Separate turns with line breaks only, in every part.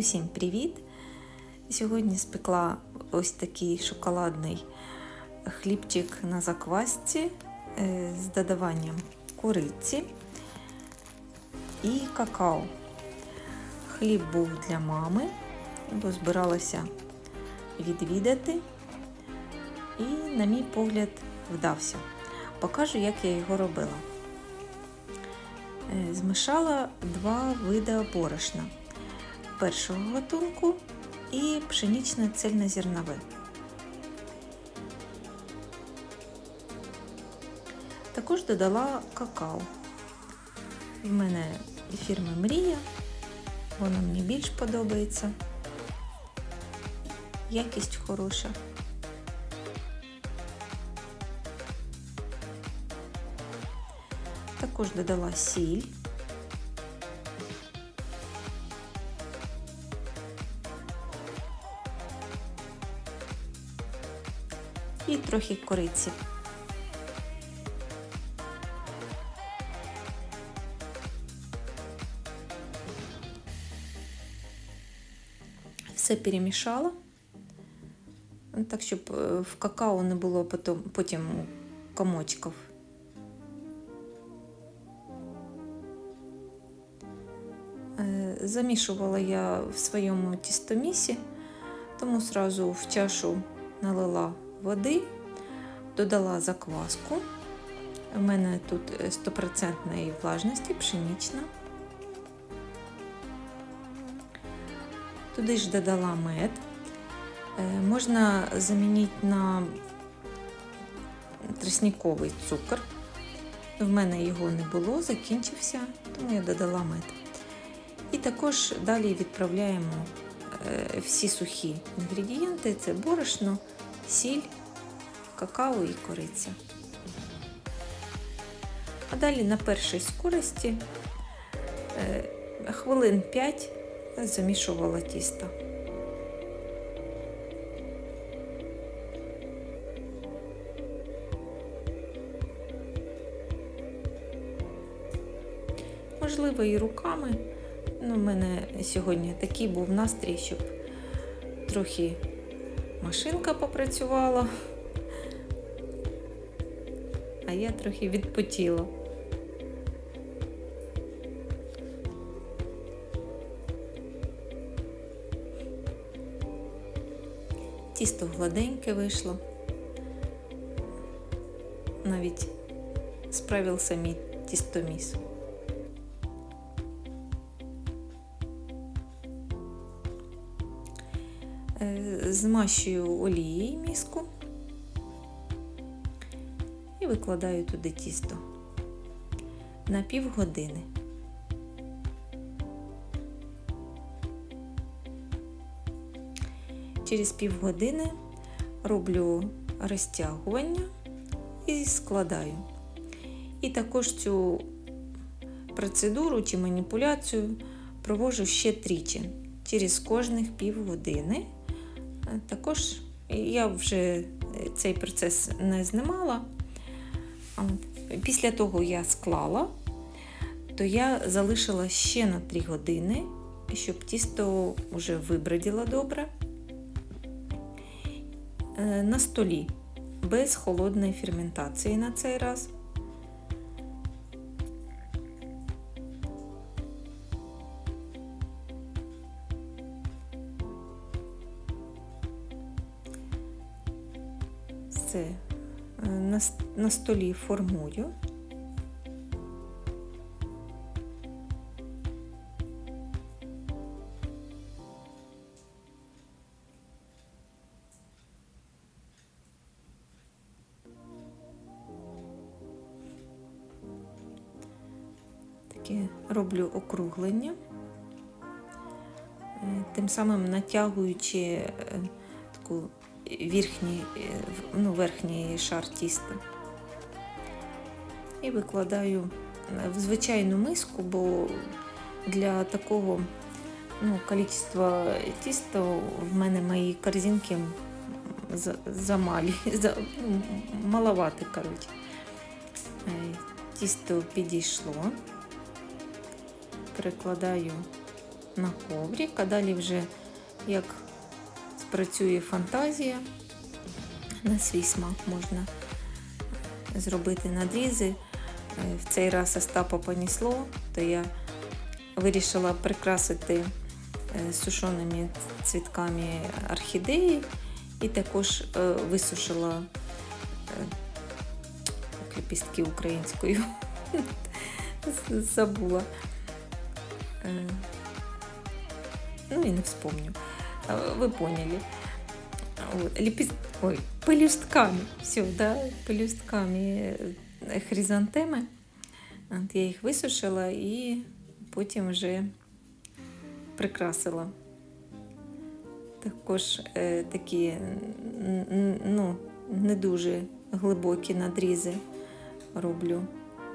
Усім привіт! Сьогодні спекла ось такий шоколадний хлібчик на заквасці е, з додаванням куриці і какао. Хліб був для мами, бо збиралася відвідати. І, на мій погляд, вдався. Покажу, як я його робила. Е, Змішала два види борошна першого гатунку і пшенічне цельнозернове. Також додала какао. В мене фірми Мрія, воно мені більш подобається. Якість хороша. Також додала сіль. І трохи кориці. Все перемішала, так, щоб е, в какао не було потім, потім комочків. Е, Замішувала я в своєму тістомісі, тому сразу в чашу налила води, додала закваску. У мене тут 100% влажності пшенична. Туди ж додала мед. Е, Можна замінити на тростниковий цукор. В мене його не було, закінчився, тому я додала мед. І також далі відправляємо е, всі сухі інгредієнти: це борошно, сіль, какао і кориця. А далі на першій скорості е, хвилин 5 замішувала тісто. Можливо, і руками. Ну, У мене сьогодні такий був настрій, щоб трохи машинка попрацювала, а я трохи відпотіла. Тісто гладеньке вийшло. Навіть справився мій тістоміс. Змащую олією міску і викладаю туди тісто на півгодини. Через півгодини роблю розтягування і складаю. І також цю процедуру чи маніпуляцію провожу ще тричі через кожних півгодини. Також я вже цей процес не знімала. Після того я склала, то я залишила ще на 3 години, щоб тісто вже виброділо добре на столі, без холодної ферментації на цей раз. Все на, на столі формую. Таке роблю округлення, тим самим натягуючи таку верхній, ну, верхній шар тіста. І викладаю в звичайну миску, бо для такого ну, кількості тіста в мене мої корзинки замалі, за, ну, маловато, коротше. Тісто підійшло, перекладаю на коврик, а далі вже як спрацює фантазія, на свій смак можна зробити надрізи. Е, В цей раз Остапа понісло, то я вирішила прикрасити е, сушеними цвітками орхідеї і також е, висушила лепістки українською. Забула. Ну і не вспомню. Е, Ви поняли. Вот, лепест... Ой, пелюстками. Все, да, пелюстками е, хризантеми. От я їх висушила і потім вже прикрасила. Також е, такі н- н- ну, не дуже глибокі надрізи роблю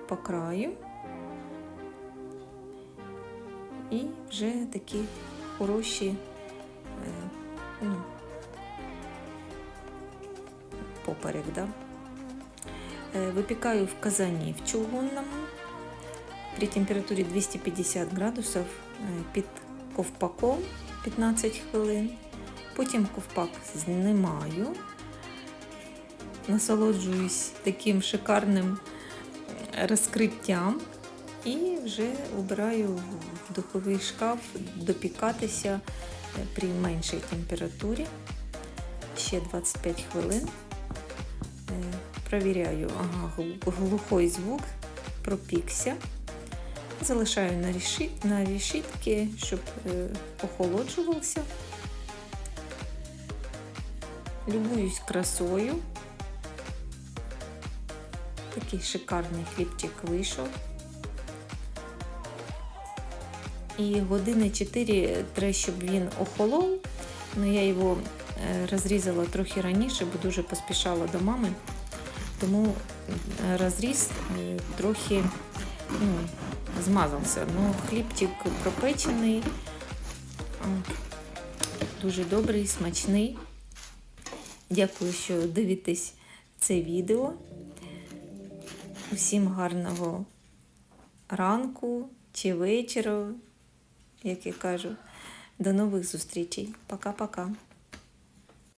по краю. І вже такі хороші ну, поперек, да? Е, Випікаю в казані в чугунному при температурі 250 градусів е, під ковпаком 15 хвилин. Потім ковпак знімаю, насолоджуюсь таким шикарним розкриттям і вже обираю в духовий шкаф допікатися при меншій температурі. Ще 25 хвилин. Е, Провіряю, ага, глу- глухой звук пропікся. Залишаю на, реші... на решітки, щоб е, охолоджувався. Любуюсь красою. Такий шикарний хлібчик вийшов. І години 4 треба, щоб він охолов. Ну, я його е, розрізала трохи раніше, бо дуже поспішала до мами. Тому е, розріз е, трохи ну, змазався. Ну, хлібчик пропечений, дуже добрий, смачний. Дякую, що дивитесь це відео. Усім гарного ранку чи вечора, як я кажу. До нових зустрічей. Пока-пока.